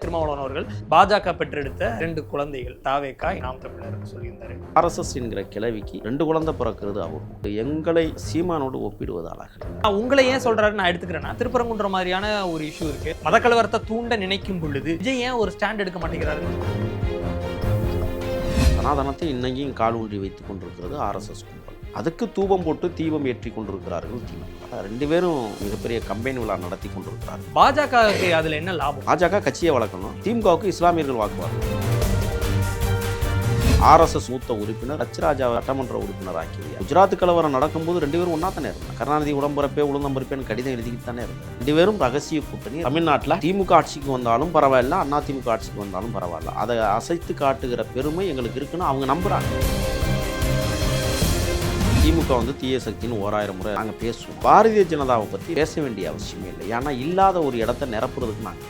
திருமாவளவன் அவர்கள் பாஜக பெற்றெடுத்த ரெண்டு குழந்தைகள் தாவேக்கா நாம் தமிழர் சொல்லியிருந்தாரு. ஆர்எஸ்எஸ் என்கிற கிழவிக்கு ரெண்டு குழந்தை பிறக்கிறது அவர் எங்களை சீமானோடு ஒப்பிடுவது அழகு நான் உங்களை ஏன் சொல்றாரு நான் எடுத்துக்கிறேன்னா திருப்பரங்குன்ற மாதிரியான ஒரு இஷ்யூ இருக்கு. மதக்கலவரத்தை தூண்ட நினைக்கும் பொழுது விஜய் ஏன் ஒரு ஸ்டாண்ட் எடுக்க மாட்டேங்கிறாரு? சனாதனத்தை இன்னையும் கால் ஊன்றி வைத்துக் கொண்டிருக்கிறது ஆர்எஸ்எஸ் அதுக்கு தூபம் போட்டு தீபம் ஏற்றி கொண்டிருக்கிறார்கள் திமுக ரெண்டு பேரும் மிகப்பெரிய கம்பெனி விழா நடத்தி கொண்டிருக்கிறார்கள். பாஜகவுக்கு அதுல என்ன லாபம்? பாஜக கட்சியை வளர்க்கணும். திமுகவுக்கு இஸ்லாமியர்கள் வாக்குவார்கள் ஆர்எஸ்எஸ் மூத்த உறுப்பினர் ரச்சராஜா சட்டமன்ற உறுப்பினர் ஆக்கியது குஜராத் கலவரம் நடக்கும்போது ரெண்டு பேரும் ஒன்றா தானே இருந்தாங்க. கருணாநிதி உடம்புறப்பே உளுந்தம்பருப்பேன்னு கடிதம் எழுதிக்கிட்டு தானே இருந்தாங்க. ரெண்டு பேரும் ரகசிய கூட்டணி. தமிழ்நாட்டில் திமுக ஆட்சிக்கு வந்தாலும் பரவாயில்ல அண்ணா திமுக ஆட்சிக்கு வந்தாலும் பரவாயில்ல. அதை அசைத்து காட்டுகிற பெருமை எங்களுக்கு இருக்குன்னு அவங்க நம்புறாங்க. திமுக வந்து தீய சக்தின்னு ஓராயிரம் முறை நாங்கள் பேசுவோம். பாரதிய ஜனதாவை பற்றி பேச வேண்டிய அவசியமே இல்லை. ஏன்னா இல்லாத ஒரு இடத்த நிரப்புறதுக்கு நாங்கள்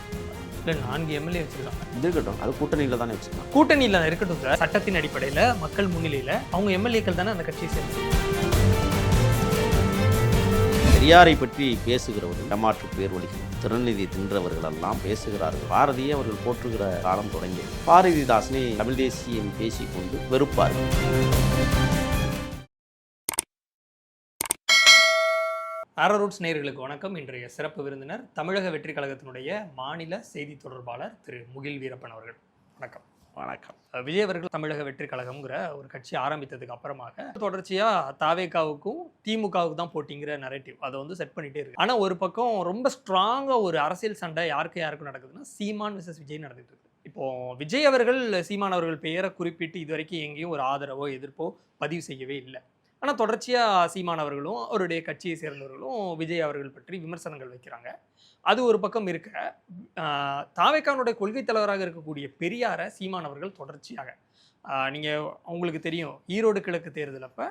இல்ல நான்கு எம்எல்ஏ வச்சிருக்காங்க. இருக்கட்டும். அது கூட்டணியில் தானே வச்சுக்கலாம் கூட்டணியில இருக்கட்டும் சார். சட்டத்தின் அடிப்படையில மக்கள் முன்னிலையில அவங்க எம்எல்ஏக்கள் தானே அந்த கட்சியை சேர்ந்து பெரியாரை பற்றி பேசுகிறவர்கள் ஏமாற்று பேர்வழிகள் திருநிதி தின்றவர்கள் எல்லாம் பேசுகிறார்கள். பாரதியை அவர்கள் போற்றுகிற காலம் தொடங்கியது பாரதிதாசனை தமிழ் தேசியம் பேசிக்கொண்டு வெறுப்பார்கள். ஆரோரூட்ஸ் நேயர்களுக்கு வணக்கம். இன்றைய சிறப்பு விருந்தினர் தமிழக வெற்றி கழகத்தினுடைய மாநில செய்தி தொடர்பாளர் திரு முகில் வீரப்பன் அவர்கள். வணக்கம். வணக்கம். விஜய் அவர்கள் தமிழக வெற்றி கழகம்ங்கிற ஒரு கட்சி ஆரம்பித்ததுக்கு அப்புறமாக தொடர்ச்சியா தாவேகாவுக்கும் திமுகவுக்கு தான் போட்டிங்கிற நரேட்டிவ் அதை வந்து செட் பண்ணிட்டே இருக்கு. ஆனா ஒரு பக்கம் ரொம்ப ஸ்ட்ராங்கா ஒரு அரசியல் சண்டை யாருக்கு யாருக்கும் நடக்குதுன்னா சீமான் விசஸ் விஜய் நடந்துட்டு இருக்கு. இப்போ விஜய் அவர்கள் சீமான் அவர்கள் பெயரை குறிப்பிட்டு இது வரைக்கும் எங்கேயும் ஒரு ஆதரவோ எதிர்ப்போ பதிவு செய்யவே இல்லை. ஆனால் தொடர்ச்சியாக சீமான் அவர்களும் அவருடைய கட்சியை சேர்ந்தவர்களும் விஜய் அவர்கள் பற்றி விமர்சனங்கள் வைக்கிறாங்க. அது ஒரு பக்கம் இருக்க தாவேக்கானுடைய கொள்கை தலைவராக இருக்கக்கூடிய பெரியாரை சீமான் அவர்கள் தொடர்ச்சியாக நீங்கள் உங்களுக்கு தெரியும் ஈரோடு கிழக்கு தேர்தல் அப்போ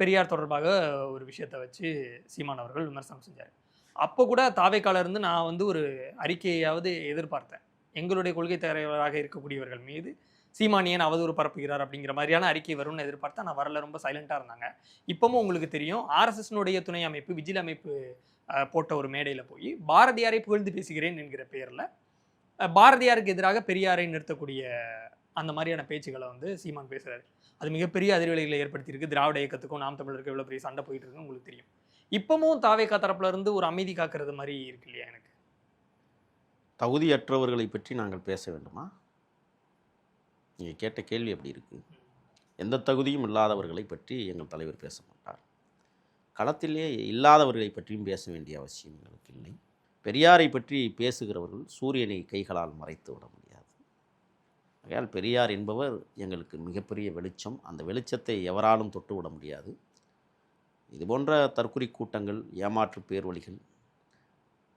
பெரியார் தொடர்பாக ஒரு விஷயத்தை வச்சு சீமான் அவர்கள் விமர்சனம் செஞ்சார். அப்போ கூட தாவேக்கால இருந்து நான் வந்து ஒரு அறிக்கையாவது எதிர்பார்த்தேன். எங்களுடைய கொள்கை தலைவராக இருக்கக்கூடியவர்கள் மீது சீமானியன் அவதூறு பரப்புகிறார் அப்படிங்கிற மாதிரியான அறிக்கை வரும்னு எதிர்பார்த்தா நான் வரல ரொம்ப சைலண்டாக இருந்தாங்க. இப்பவும் உங்களுக்கு தெரியும் ஆர்எஸ்எஸ்னுடைய துணை அமைப்பு விஜில் அமைப்பு போட்ட ஒரு மேடையில் போய் பாரதியாரை புகழ்ந்து பேசுகிறேன் என்கிற பெயரில் பாரதியாருக்கு எதிராக பெரியாரை நிறுத்தக்கூடிய அந்த மாதிரியான பேச்சுகளை வந்து சீமான் பேசுகிறார் அது மிகப்பெரிய அதிர்வலைகளை ஏற்படுத்தியிருக்கு. திராவிட இயக்கத்துக்கும் நாம் தமிழருக்கு இவ்வளோ பெரிய சண்டை போயிட்டு இருக்குன்னு உங்களுக்கு தெரியும். இப்பவும் தாவேக்கா தரப்புல இருந்து ஒரு அமைதி காக்கிறது மாதிரி இருக்கு இல்லையா எனக்கு? தகுதியற்றவர்களை பற்றி நாங்கள் பேச வேண்டுமா? நீங்கள் கேட்ட கேள்வி எப்படி இருக்குது எந்த தகுதியும் இல்லாதவர்களை பற்றி எங்கள் தலைவர் பேச மாட்டார். களத்திலே இல்லாதவர்களை பற்றியும் பேச வேண்டிய அவசியம் எங்களுக்கு இல்லை. பெரியாரை பற்றி பேசுகிறவர்கள் சூரியனை கைகளால் மறைத்து விட முடியாது. ஆகையால் பெரியார் என்பவர் எங்களுக்கு மிகப்பெரிய வெளிச்சம். அந்த வெளிச்சத்தை எவராலும் தொட்டு விட முடியாது. இதுபோன்ற தற்குறி கூட்டங்கள் ஏமாற்று பேர்வழிகள்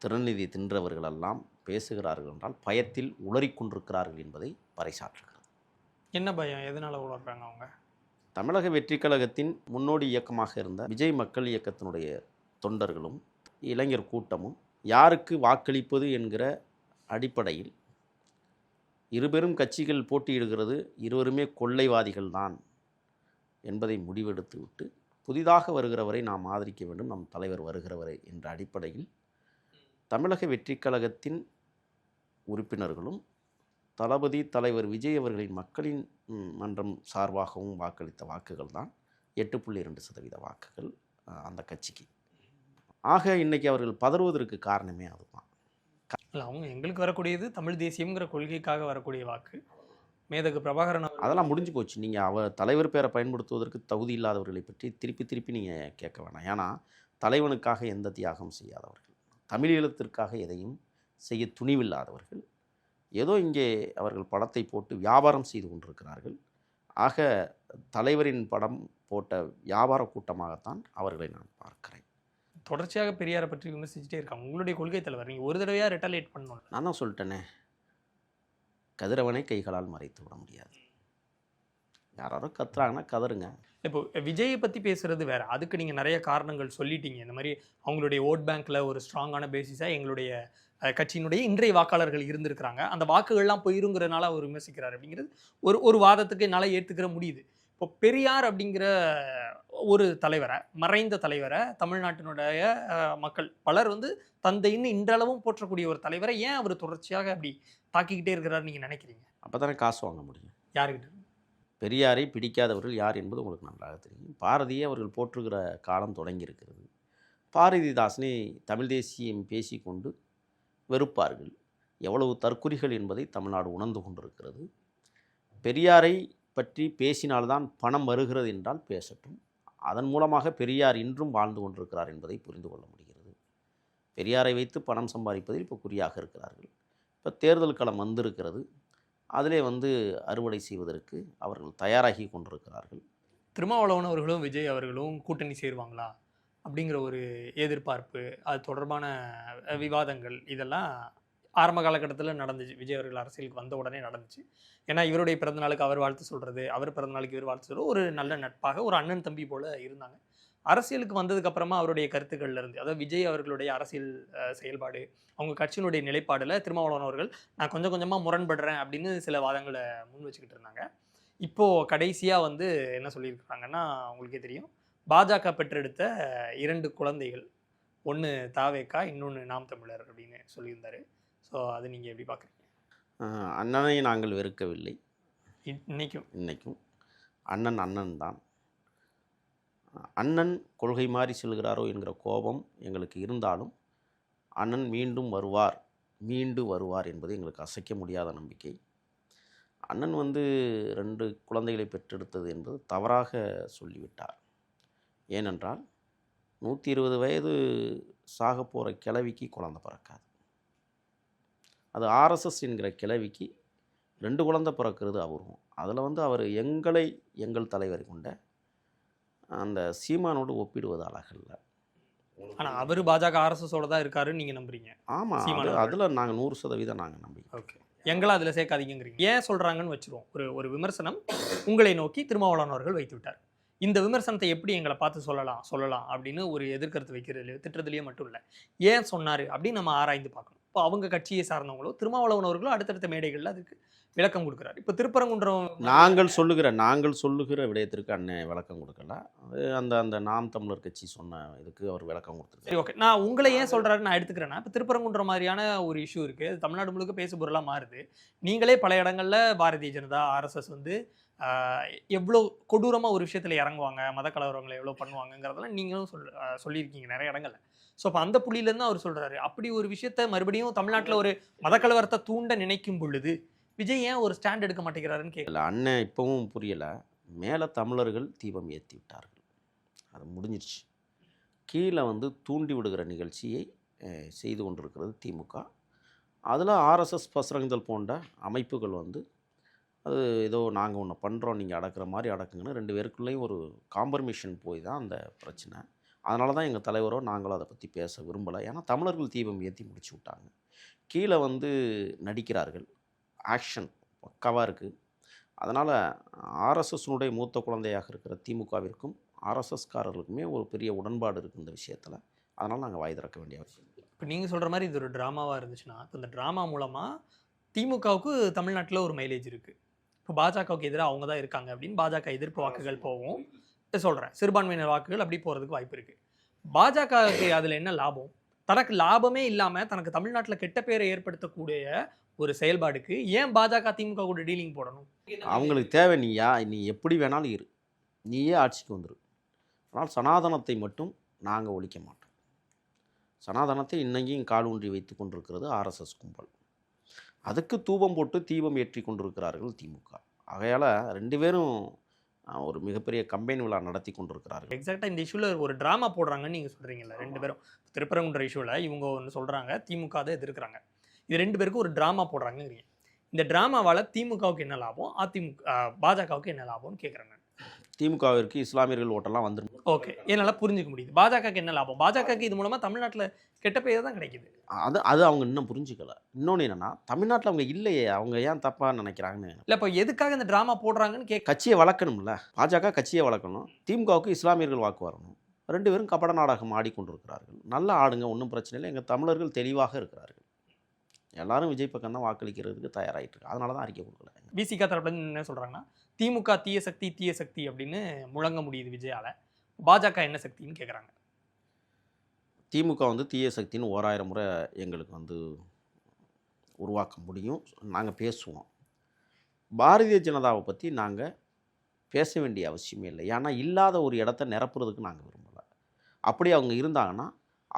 திறநிதி தின்றவர்களெல்லாம் பேசுகிறார்கள் என்றால் பயத்தில் உளறிக்கொண்டிருக்கிறார்கள் என்பதை பறைசாற்றுகிறார் என்ன பயம்? எதனால உணர்றாங்க அவங்க? தமிழக வெற்றி கழகத்தின் முன்னோடி இயக்கமாக இருந்த விஜய் மக்கள் இயக்கத்தினுடைய தொண்டர்களும் இளைஞர் கூட்டமும் யாருக்கு வாக்களிப்பது என்கிற அடிப்படையில் இருபெரும் கட்சிகள் போட்டியிடுகிறது இருவருமே கொள்ளைவாதிகள் தான் என்பதை முடிவெடுத்து விட்டு புதிதாக வருகிறவரை நாம் ஆதரிக்க வேண்டும் நம் தலைவர் வருகிறவரை என்ற அடிப்படையில் தமிழக வெற்றி கழகத்தின் உறுப்பினர்களும் தளபதி தலைவர் விஜய் அவர்களின் மக்களின் மன்றம் சார்பாகவும் வாக்களித்த வாக்குகள் தான் எட்டு புள்ளி இரண்டு சதவீத வாக்குகள் அந்த கட்சிக்கு. ஆக இன்னைக்கு அவர்கள் பதறுவதற்கு காரணமே அதுதான். இல்லை அவங்க எங்களுக்கு வரக்கூடியது தமிழ் தேசியம்ங்கிற கொள்கைக்காக வரக்கூடிய வாக்கு. மேதகு பிரபாகரன் அதெல்லாம் முடிஞ்சு போச்சு. நீங்கள் அவர் தலைவர் பேரை பயன்படுத்துவதற்கு தகுதி இல்லாதவர்களை பற்றி திருப்பி திருப்பி நீங்கள் கேட்க வேணாம். ஏன்னா தலைவனுக்காக எந்த தியாகம் செய்யாதவர்கள் தமிழீழத்திற்காக எதையும் செய்ய துணிவில்லாதவர்கள் ஏதோ இங்கே அவர்கள் படத்தை போட்டு வியாபாரம் செய்து கொண்டிருக்கிறார்கள். ஆக தலைவரின் படம் போட்ட வியாபார கூட்டமாகத்தான் அவர்களை நான் பார்க்கிறேன். தொடர்ச்சியாக பெரியாரை பற்றி விமர்சிச்சுட்டே இருக்காங்க. உங்களுடைய கொள்கை தலைவர் நீங்கள் ஒரு தடவையாக ரெட்டலேட் பண்ணணும் நான் தான் சொல்லிட்டேனே. கதிரவனை கைகளால் மறைத்து விட முடியாது. யாராரோ கத்துறாங்கன்னா கதறுங்க இப்போ விஜயை பற்றி பேசுறது வேற. அதுக்கு நீங்கள் நிறைய காரணங்கள் சொல்லிட்டீங்க. இந்த மாதிரி அவங்களுடைய ஓட் பேங்க்ல ஒரு ஸ்ட்ராங்கான பேசிஸாக எங்களுடைய கட்சியினுடைய இன்றைய வாக்காளர்கள் இருந்திருக்கிறாங்க. அந்த வாக்குகள்லாம் போயிருங்கிறனால அவர் விமர்சிக்கிறார் அப்படிங்கிறது ஒரு ஒரு வாதத்துக்கு என்னால் ஏற்றுக்கிற முடியுது. இப்போ பெரியார் அப்படிங்கிற ஒரு தலைவரை மறைந்த தலைவரை தமிழ்நாட்டினுடைய மக்கள் பலர் வந்து தந்தைன்னு இன்றளவும் போற்றக்கூடிய ஒரு தலைவரை ஏன் அவர் தொடர்ச்சியாக அப்படி தாக்கிக்கிட்டே இருக்கிறாரு நீங்க நினைக்கிறீங்க? அப்போ தானே காசு வாங்க முடியும். யாருக்கிட்ட பெரியாரை பிடிக்காதவர்கள் யார் என்பது உங்களுக்கு நன்றாக தெரியும். பாரதியை அவர்கள் போற்றுகிற காலம் தொடங்கி இருக்கிறது. பாரதிதாசனை தமிழ் தேசியம் பேசிக்கொண்டு வெறுப்பார்கள். எவ்வளவு தற்குறிகள் என்பதை தமிழ்நாடு உணர்ந்து கொண்டிருக்கிறது. பெரியாரை பற்றி பேசினால்தான் பணம் வருகிறது என்றால் பேசட்டும். அதன் மூலமாக பெரியார் இன்றும் வாழ்ந்து கொண்டிருக்கிறார் என்பதை புரிந்து கொள்ள முடிகிறது. பெரியாரை வைத்து பணம் சம்பாதிப்பதில் இப்போ குறியாக இருக்கிறார்கள். இப்போ தேர்தல் களம் வந்திருக்கிறது. அதிலே வந்து அறுவடை செய்வதற்கு அவர்கள் தயாராகி கொண்டிருக்கிறார்கள். திருமாவளவன் அவர்களும் விஜய் அவர்களும் கூட்டணி சேருவாங்களா? அப்படிங்கிற ஒரு எதிர்பார்ப்பு அது தொடர்பான விவாதங்கள் இதெல்லாம் ஆரம்ப காலகட்டத்தில் நடந்துச்சு. விஜய் அவர்கள் அரசியலுக்கு வந்த உடனே நடந்துச்சு. ஏன்னா இவருடைய பிறந்தநாளுக்கு அவர் வாழ்த்து சொல்கிறது அவர் பிறந்தநாளுக்கு இவர் வாழ்த்து சொல்கிறது ஒரு நல்ல நட்பாக ஒரு அண்ணன் தம்பி போல் இருந்தாங்க. அரசியலுக்கு வந்ததுக்கப்புறமா அவருடைய கருத்துக்கள்ல இருந்து அதாவது விஜய் அவர்களுடைய அரசியல் செயல்பாடு அவங்க கட்சியினுடைய நிலைப்பாடில் திருமாவளவன் அவர்கள் நான் கொஞ்சம் கொஞ்சமாக முரண்படுறேன் அப்படின்னு சில வாதங்களை முன் வச்சுக்கிட்டு இருந்தாங்க. இப்போது கடைசியாக வந்து என்ன சொல்லியிருக்காங்கன்னா உங்களுக்கே தெரியும் பாஜக பெற்றெடுத்த இரண்டு குழந்தைகள். ஒன்று தாவேக்கா இன்னொன்று நாம் தமிழர் அப்படின்னு சொல்லியிருந்தாரு. ஸோ அது நீங்கள் எப்படி பார்க்குறீங்க அண்ணனை நாங்கள் வெறுக்கவில்லை. இன்னைக்கும். இன்னைக்கும். அண்ணன் அண்ணன் தான். அண்ணன் கொள்கை மாறி செல்கிறாரோ என்கிற கோபம் எங்களுக்கு இருந்தாலும் அண்ணன் மீண்டும் வருவார். மீண்டு வருவார் என்பது எங்களுக்கு அசைக்க முடியாத நம்பிக்கை. அண்ணன் வந்து ரெண்டு குழந்தைகளை பெற்றெடுத்தது என்பது தவறாக சொல்லிவிட்டார். ஏனென்றால் நூற்றி இருபது வயது சாக போகிற கிழவிக்கு குழந்தை பிறக்காது. அது ஆர்எஸ்எஸ் என்கிற கிழவிக்கு ரெண்டு குழந்தை பிறக்கிறது அபூர்வம். அதில் வந்து அவர் எங்களை எங்கள் தலைவர் கொண்ட அந்த சீமானோடு ஒப்பிடுவது அழகல்ல ஆனால் அவர் பாஜக ஆர்எஸ்எஸோட தான் இருக்காருன்னு நீங்கள் நம்புறீங்க. ஆமாம். அதில் நாங்கள் நூறு சதவீதம் நாங்கள் நம்பி ஓகே. எங்களை அதில் சேர்க்காதீங்கிறீங்க. ஏன் சொல்கிறாங்கன்னு வச்சுருவோம். ஒரு ஒரு விமர்சனம் உங்களை நோக்கி திருமாவளவன் அவர்கள் வைத்து விட்டார். இந்த விமர்சனத்தை எப்படி எங்களை பார்த்து சொல்லலாம் சொல்லலாம் அப்படின்னு ஒரு எதிர்கருத்து வைக்கிறதுலையோ திட்டுறதுலையோ மட்டும் இல்லை. ஏன் சொன்னார் அப்படின்னு நம்ம ஆராய்ந்து பார்க்கணும். இப்போ அவங்க கட்சியை சார்ந்தவங்களோ திருமாவளவன் அவர்களோ அடுத்தடுத்த மேடைகளில் அதுக்கு விளக்கம் கொடுக்குறாரு. இப்போ திருப்பரங்குன்றம் நாங்கள் சொல்லுகிற நாங்கள் சொல்லுகிற விடயத்திற்கு அண்ணன் விளக்கம் கொடுக்கல. அந்த அந்த நாம் தமிழர் கட்சி சொன்ன இதுக்கு அவர் விளக்கம் சரி கொடுத்துருக்காரு ஓகே. நான் உங்களை ஏன் சொல்றாரு நான் எடுத்துக்கிறேன்னா இப்போ திருப்பரங்குன்ற மாதிரியான ஒரு இஷ்யூ இருக்கு. அது தமிழ்நாடு முழுக்க பேசு பொருளாக மாறுது. நீங்களே பல இடங்கள்ல பாரதிய ஜனதா ஆர்எஸ்எஸ் வந்து எவ்வளோ கொடூரமாக ஒரு விஷயத்தில் இறங்குவாங்க மத கலவரங்களை எவ்வளோ பண்ணுவாங்கங்கிறதெல்லாம் நீங்களும் சொல் சொல்லியிருக்கீங்க நிறைய இடங்கள்ல. ஸோ அப்போ அந்த புள்ளியிலேருந்து அவர் சொல்கிறாரு அப்படி ஒரு விஷயத்த மறுபடியும் தமிழ்நாட்டில் ஒரு மத கலவரத்தை தூண்ட நினைக்கும் பொழுது விஜய் ஏன் ஒரு ஸ்டாண்ட் எடுக்க மாட்டேங்கிறாருன்னு கேட்கல அண்ணன் இப்போவும் புரியலை. மேலே தமிழர்கள் தீபம் ஏற்றி விட்டார்கள். அது முடிஞ்சிருச்சு. கீழே வந்து தூண்டி விடுகிற நிகழ்ச்சியை செய்து கொண்டிருக்கிறது திமுக அதில் ஆர்எஸ்எஸ் பசரங்கதல் போன்ற அமைப்புகள் வந்து அது ஏதோ நாங்கள் ஒன்று பண்ணுறோம் நீங்கள் அடக்கிற மாதிரி அடக்குங்கன்னு ரெண்டு பேருக்குள்ளேயும் ஒரு காம்பர்மேஷன் போய் தான் அந்த பிரச்சனை. அதனால தான் எங்கள் தலைவரோ நாங்களும் அதை பற்றி பேச விரும்பலை. ஏன்னா தமிழர்கள் தீபம் ஏற்றி முடிச்சு விட்டாங்க. கீழே வந்து நடிக்கிறார்கள். ஆக்ஷன் பக்காவாக இருக்குது அதனால் ஆர்எஸ்எஸ்னுடைய மூத்த குழந்தையாக இருக்கிற திமுகவிற்கும் ஆர்எஸ்எஸ்காரர்களுக்குமே ஒரு பெரிய உடன்பாடு இருக்குது இந்த விஷயத்தில். அதனால் நாங்கள் வாய் திறக்க வேண்டிய அவசியம் இப்போ நீங்கள் சொல்கிற மாதிரி இது ஒரு ட்ராமாவாக இருந்துச்சுன்னா இந்த ட்ராமா மூலமாக திமுகவுக்கு தமிழ்நாட்டில் ஒரு மைலேஜ் இருக்குது இப்போ பாஜகவுக்கு எதிராக அவங்க தான் இருக்காங்க அப்படின்னு பாஜக எதிர்ப்பு வாக்குகள் போகும். சொல்கிறேன் சிறுபான்மையினர் வாக்குகள் அப்படி போகிறதுக்கு வாய்ப்பு இருக்குது பாஜகவுக்கு அதில் என்ன லாபம்? தனக்கு லாபமே இல்லாமல் தனக்கு தமிழ்நாட்டில் கெட்ட பேரை ஏற்படுத்தக்கூடிய ஒரு செயல்பாடுக்கு ஏன் பாஜக திமுக கூட டீலிங் போடணும்? அவங்களுக்கு தேவை நீ யா நீ எப்படி வேணாலும் இரு. நீயே ஆட்சிக்கு வந்துரு. ஆனால் சனாதனத்தை மட்டும் நாங்கள் ஒழிக்க மாட்டோம். சனாதனத்தை இன்னைக்கும் கால் ஊன்றி வைத்து கொண்டிருக்கிறது ஆர்எஸ்எஸ் கும்பல். அதுக்கு தூபம் போட்டு தீபம் ஏற்றி கொண்டிருக்கிறார்கள் திமுக. ஆகையால் ரெண்டு பேரும் ஒரு மிகப்பெரிய கம்பெனி விழா நடத்தி கொண்டிருக்கிறார்கள். எக்ஸாக்டாக இந்த இஷ்யூவில் ஒரு ட்ராமா போடுறாங்கன்னு நீங்கள் சொல்கிறீங்கல்ல ரெண்டு பேரும். திருப்பரங்குன்ற இஷ்யூவில் இவங்க ஒன்று சொல்கிறாங்க திமுக தான் எதிர்க்கிறாங்க. இது ரெண்டு பேருக்கும் ஒரு ட்ராமா போடுறாங்கங்கிறீங்க. இந்த ட்ராமாவால் திமுகவுக்கு என்ன லாபம் அதிமுக பாஜகவுக்கு என்ன லாபம்னு கேட்குறேன் நான். திமுகவிற்கு இஸ்லாமியர்கள் ஓட்டெல்லாம் வந்துடும் ஓகே. என்னால் புரிஞ்சுக்க முடியுது. பாஜகவுக்கு என்ன லாபம்? பாஜகவுக்கு இது மூலமாக தமிழ்நாட்டில் கெட்ட பேர் தான் கிடைக்குது. அது அது அவங்க இன்னும் புரிஞ்சுக்கல. இன்னொன்று என்னென்னா தமிழ்நாட்டில் அவங்க இல்லையே அவங்க ஏன் தப்பாக நினைக்கிறாங்கன்னு இல்லை இப்போ எதுக்காக இந்த ட்ராமா போடுறாங்கன்னு கேட்க கட்சியை வளர்க்கணும்ல. பாஜக கட்சியை வளர்க்கணும். திமுகவுக்கு இஸ்லாமியர்கள் வாக்கு வரணும். ரெண்டு பேரும் கபட நாடகம் ஆடிக்கொண்டிருக்கிறார்கள். நல்ல ஆடுங்க ஒன்றும் பிரச்சனை இல்லை. எங்கள் தமிழர்கள் தெளிவாக இருக்கிறார்கள். எல்லாரும் விஜய் பக்கம் தான் வாக்களிக்கிறதுக்கு தயாராகிட்டு இருக்கு அதனால தான் அறிக்கை கொடுக்கல விசிகா தரப்புல என்ன சொல்றாங்கன்னா திமுக தீய சக்தி தீய சக்தி அப்படின்னு முழங்க முடியுது விஜயால. பாஜக என்ன சக்தின்னு கேக்குறாங்க. திமுக வந்து தீய சக்தின்னு ஓராயிரம் முறை எங்களுக்கு வந்து உருவாக்க முடியும். நாங்கள் பேசுவோம். பாரதிய ஜனதாவை பற்றி நாங்கள் பேச வேண்டிய அவசியமே இல்லை. ஏன்னா இல்லாத ஒரு இடத்த நிரப்புறதுக்கு நாங்கள் விரும்பலை. அப்படி அவங்க இருந்தாங்கன்னா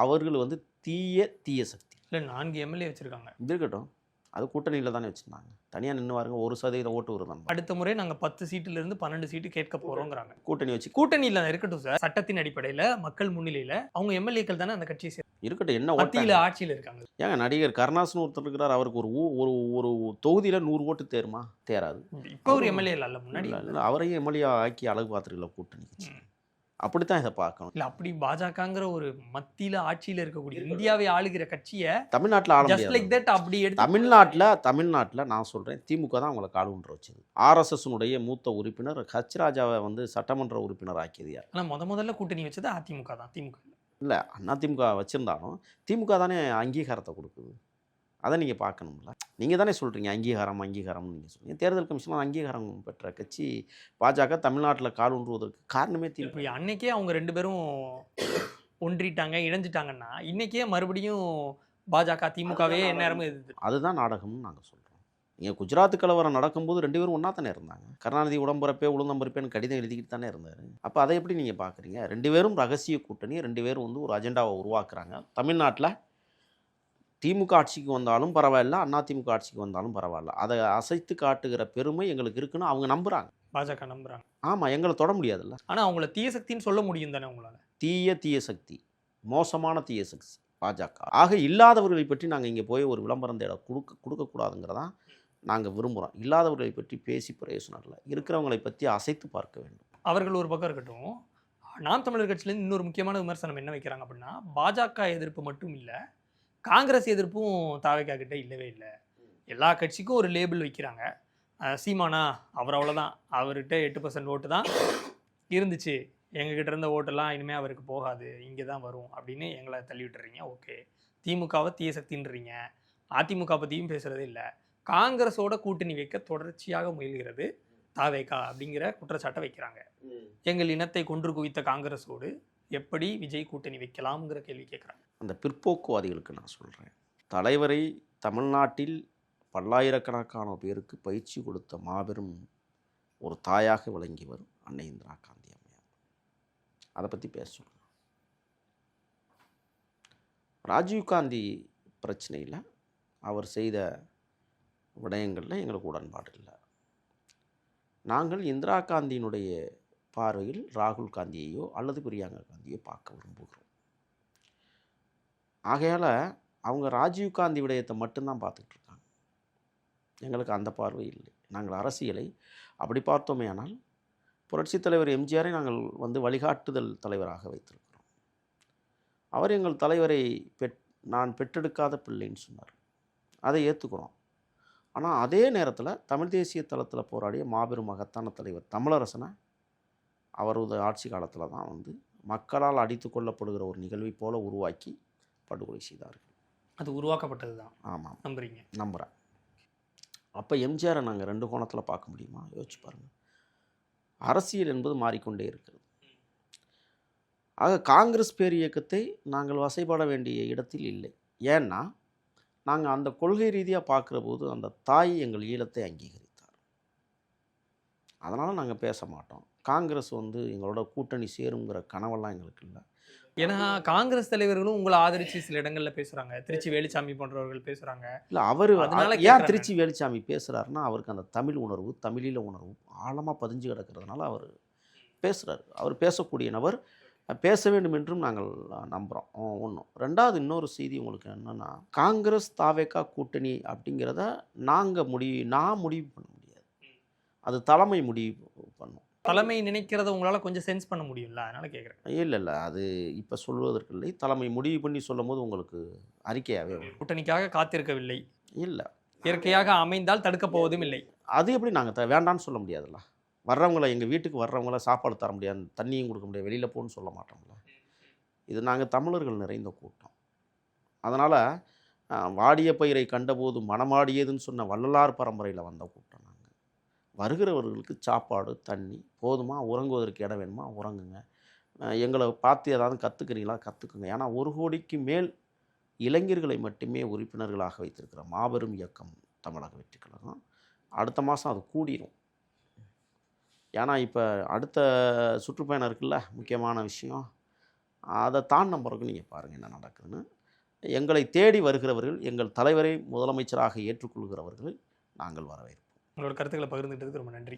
அவர்கள் வந்து தீய தீய சக்தி. இல்ல நான்கு எம்எல்ஏ வச்சிருக்காங்க. இருக்கட்டும். அது கூட்டணியில் தானே வச்சுருந்தாங்க. தனியாக நின்று பாருங்க ஒரு சதவீத ஓட்டு வருதான் அடுத்த முறை நாங்க பத்து சீட்டுல இருந்து பன்னெண்டு சீட்டு கேட்க போறோங்கிறாங்க. கூட்டணி வச்சு கூட்டணியில இருக்கட்டும் சார் சட்டத்தின் அடிப்படையில மக்கள் முன்னிலையில அவங்க எம்எல்ஏக்கள் தானே அந்த கட்சியை சேர்ந்து இருக்கட்டும் என்ன மத்தியில ஓட்டு ஆட்சியில இருக்காங்க. ஏங்க நடிகர் கருணாசன் ஒருத்தர் இருக்கிறார். அவருக்கு ஒரு ஒரு ஒரு தொகுதியில் நூறு ஓட்டு தேருமா? தேராது. இப்ப ஒரு எம்எல்ஏ இல்ல முன்னாடி அவரையும் எம்எல்ஏ ஆக்கி அழகு பார்த்துருக்கல கூட்டணி அப்படித்தான் இதை பார்க்கணும். இல்ல அப்படி பாஜகங்கிற ஒரு மத்தியில ஆட்சியில இருக்கக்கூடிய இந்தியாவை ஆளுகிற கட்சியை தமிழ்நாட்டில் ஆள ஜஸ்ட் லைக் தட் அப்படி எடுத்து தமிழ்நாட்டில் தமிழ்நாட்டில் நான் சொல்கிறேன் திமுக தான் அவங்களை காலுன்ற வச்சது. ஆர்எஸ்எஸ்னுடைய மூத்த உறுப்பினர் ஹச் ராஜாவை வந்து சட்டமன்ற உறுப்பினர் ஆக்கியது யார்? ஆனா முத முதல்ல கூட்டணி வச்சது அதிமுக தான் திமுக இல்ல. இல்லை அதிமுக வச்சுருந்தாலும் திமுக தானே அங்கீகாரத்தை கொடுக்குது. அதை நீங்கள் பார்க்கணும்ல. நீங்கள் தானே சொல்கிறீங்க அங்கீகாரம் அங்கீகாரம்னு நீங்கள் சொல்றீங்க. தேர்தல் கமிஷன் அங்கீகாரம் பெற்ற கட்சி பாஜக தமிழ்நாட்டில் காலூன்றுவதற்கு காரணமே திமுக இப்ப அன்னைக்கே அவங்க ரெண்டு பேரும் ஒன்றிட்டாங்க இணைஞ்சிட்டாங்கன்னா இன்னைக்கே மறுபடியும் பாஜக திமுகவே எந்நேரமும் எதிர்த்து அதுதான் நாடகம்னு நாங்கள் சொல்கிறோம் இங்கே குஜராத் கலவரம் நடக்கும்போது ரெண்டு பேரும் ஒன்றா தானே இருந்தாங்க. கருணாநிதி உடம்புறப்பே உளுந்தம்பரப்பேன்னு கடிதம் எழுதிக்கிட்டு தானே இருந்தார். அப்போ அதை எப்படி நீங்கள் பார்க்குறீங்க ரெண்டு பேரும் ரகசிய கூட்டணி ரெண்டு பேரும் வந்து ஒரு அஜெண்டாவை உருவாக்குறாங்க. தமிழ்நாட்டில் திமுக ஆட்சிக்கு வந்தாலும் பரவாயில்ல அண்ணா திமுக ஆட்சிக்கு வந்தாலும் பரவாயில்ல. அதை அசைத்து காட்டுகிற பெருமை எங்களுக்கு இருக்குன்னு அவங்க நம்புகிறாங்க பாஜக நம்புறாங்க. ஆமாம் எங்களை தொட முடியாதுல்ல. ஆனா அவங்கள தீய சக்தின்னு சொல்ல முடியும் தானே உங்களால? தீய தீய சக்தி. மோசமான தீய சக்தி பாஜக. ஆக இல்லாதவர்களை பற்றி நாங்கள் இங்கே போய் ஒரு விளம்பரம் தேட கொடுக்க கொடுக்கக்கூடாதுங்கிறதான் நாங்கள் விரும்புகிறோம் இல்லாதவர்களை பற்றி பேசி பிரயோசனம் இல்லை. இருக்கிறவங்களை பற்றி அசைத்து பார்க்க வேண்டும். அவர்கள் ஒரு பக்கம் இருக்கட்டும் நாம் தமிழர் கட்சியிலேருந்து இன்னொரு முக்கியமான விமர்சனம் என்ன வைக்கிறாங்க அப்படின்னா பாஜக எதிர்ப்பு மட்டும் இல்லை காங்கிரஸ் எதிர்ப்பும் தாவேக்கா கிட்ட இல்லவே இல்லை. எல்லா கட்சிக்கும் ஒரு லேபிள் வைக்கிறாங்க. சீமானா அவர் அவ்வளோதான் அவர்கிட்ட எட்டு பர்சன்ட் ஓட்டு தான் இருந்துச்சு. எங்ககிட்ட இருந்த ஓட்டெல்லாம் இனிமேல் அவருக்கு போகாது. இங்கே தான் வரும் அப்படின்னு எங்களை தள்ளி விட்டுறீங்க. ஓகே. திமுகவை தீய சக்தின்றீங்க. அதிமுக பற்றியும் பேசுகிறதே இல்லை. காங்கிரஸோட கூட்டணி வைக்க தொடர்ச்சியாக முயல்கிறது தாவேகா அப்படிங்கிற குற்றச்சாட்டை வைக்கிறாங்க. எங்கள் இனத்தை கொன்று குவித்த காங்கிரஸோடு எப்படி விஜய் கூட்டணி வைக்கலாம்ங்கிற கேள்வி கேட்குறாங்க அந்த பிற்போக்குவாதிகளுக்கு நான் சொல்கிறேன் தலைவரை தமிழ்நாட்டில் பல்லாயிரக்கணக்கான பேருக்கு பயிற்சி கொடுத்த மாபெரும் ஒரு தாயாக விளங்கியவர் அன்னை இந்திரா காந்தி அம்மையார். அதை பற்றி பேச ராஜீவ் ராஜீவ்காந்தி பிரச்சனையில் அவர் செய்த விடயங்களில் எங்களுக்கு உடன்பாடு இல்லை. நாங்கள் இந்திரா காந்தியினுடைய பார்வையில் ராகுல் காந்தியையோ அல்லது பிரியங்கா காந்தியோ பார்க்க விரும்புகிறோம். ஆகையால் அவங்க ராஜீவ் காந்தி விடயத்தை மட்டும்தான் பார்த்துக்கிட்டு இருக்காங்க. எங்களுக்கு அந்த பார்வை இல்லை. நாங்கள் அரசியலை அப்படி பார்த்தோமே ஆனால் புரட்சித் தலைவர் எம்ஜிஆரை நாங்கள் வந்து வழிகாட்டுதல் தலைவராக வைத்திருக்கிறோம். அவர் எங்கள் தலைவரை பெற் நான் பெற்றெடுக்காத பிள்ளைன்னு சொன்னார். அதை ஏற்றுக்கிறோம் ஆனால் அதே நேரத்தில் தமிழ் தேசிய தளத்தில் போராடிய மாபெரும் மகத்தான தலைவர் தமிழரசனை அவரது ஆட்சி காலத்தில் தான் வந்து மக்களால் அடித்து கொள்ளப்படுகிற ஒரு நிகழ்வை போல உருவாக்கி படுகொலை செய்தார்கள். அது உருவாக்கப்பட்டது தான் ஆமாம். நம்புறீங்க. நம்புகிறேன் அப்போ எம்ஜிஆரை நாங்கள் ரெண்டு கோணத்தில் பார்க்க முடியுமா? யோசிச்சு பாருங்கள் அரசியல் என்பது மாறிக்கொண்டே இருக்கிறது. ஆக காங்கிரஸ் பேர் இயக்கத்தை நாங்கள் வசைப்பட வேண்டிய இடத்தில் இல்லை. ஏன்னா நாங்கள் அந்த கொள்கை ரீதியாக பார்க்குற போது அந்த தாய் எங்கள் ஈழத்தை அங்கீகரித்தார் அதனால் நாங்கள் பேச மாட்டோம். காங்கிரஸ் வந்து எங்களோட கூட்டணி சேருங்கிற கனவெல்லாம் எங்களுக்கு இல்லை. ஏன்னா காங்கிரஸ் தலைவர்களும் உங்களை ஆதரிச்சு சில இடங்கள்ல பேசுறாங்க. திருச்சி வேலுச்சாமி போன்றவர்கள் பேசுறாங்க. இல்லை அவர் அதனால ஏன் திருச்சி வேலுச்சாமி பேசுகிறாருன்னா அவருக்கு அந்த தமிழ் உணர்வு தமிழீழ உணர்வு ஆழமாக பதிஞ்சு கிடக்கிறதுனால அவர் பேசுகிறார் அவர் பேசக்கூடிய நபர் பேச வேண்டும் என்றும் நாங்கள் நம்புகிறோம் ஒன்றும் ரெண்டாவது இன்னொரு செய்தி உங்களுக்கு என்னென்னா காங்கிரஸ் தாவேக்கா கூட்டணி அப்படிங்கிறத நாங்கள் முடிவு நான் முடிவு பண்ண முடியாது அது தலைமை முடிவு பண்ணும். தலைமை நினைக்கிறத உங்களால கொஞ்சம் சென்ஸ் பண்ண முடியும்ல? அதனால கேட்குறேன் இல்லை இல்லை அது இப்போ சொல்வதற்கு இல்லை. தலைமை முடிவு பண்ணி சொல்லும் போது உங்களுக்கு அறிக்கையாகவே கூட்டணிக்காக காத்திருக்கவில்லை. இல்லை. இயற்கையாக அமைந்தால் தடுக்க போவதும் இல்லை. அது எப்படி நாங்கள் த வேண்டான்னு சொல்ல முடியாதுல்ல? வர்றவங்கள எங்கள் வீட்டுக்கு வர்றவங்கள சாப்பாடு தர முடியாது. தண்ணியும் கொடுக்க முடியாது. வெளியில் போன்னு சொல்ல மாட்டோம்ல? இது நாங்கள் தமிழர்கள் நிறைந்த கூட்டம். அதனால் வாடிய பயிரை கண்டபோது மனமாடியதுன்னு சொன்ன வள்ளலார் பரம்பரையில் வந்த கூட்டம். வருகிறவர்களுக்கு சாப்பாடு தண்ணி போதுமா? உறங்குவதற்கு இடம் வேணுமா? உறங்குங்க. எங்களை பார்த்து ஏதாவது கற்றுக்குறீங்களா கற்றுக்குங்க ஏன்னா ஒரு கோடிக்கு மேல் இளைஞர்களை மட்டுமே உறுப்பினர்களாக வைத்திருக்கிற மாபெரும் இயக்கம் தமிழக வெற்றி கழகம். அடுத்த மாதம் அது கூடிரும். ஏன்னா இப்போ அடுத்த சுற்றுப்பயணம் இருக்குல்ல முக்கியமான விஷயம். அதை தாண்டின பிறகு நீங்கள் பாருங்கள் என்ன நடக்குதுன்னு. எங்களை தேடி வருகிறவர்கள் எங்கள் தலைவரை முதலமைச்சராக ஏற்றுக்கொள்கிறவர்கள் நாங்கள் வரவேற்போம் உங்களோட கருத்துக்களை பகிர்ந்துக்கிட்டதுக்கு ரொம்ப நன்றி.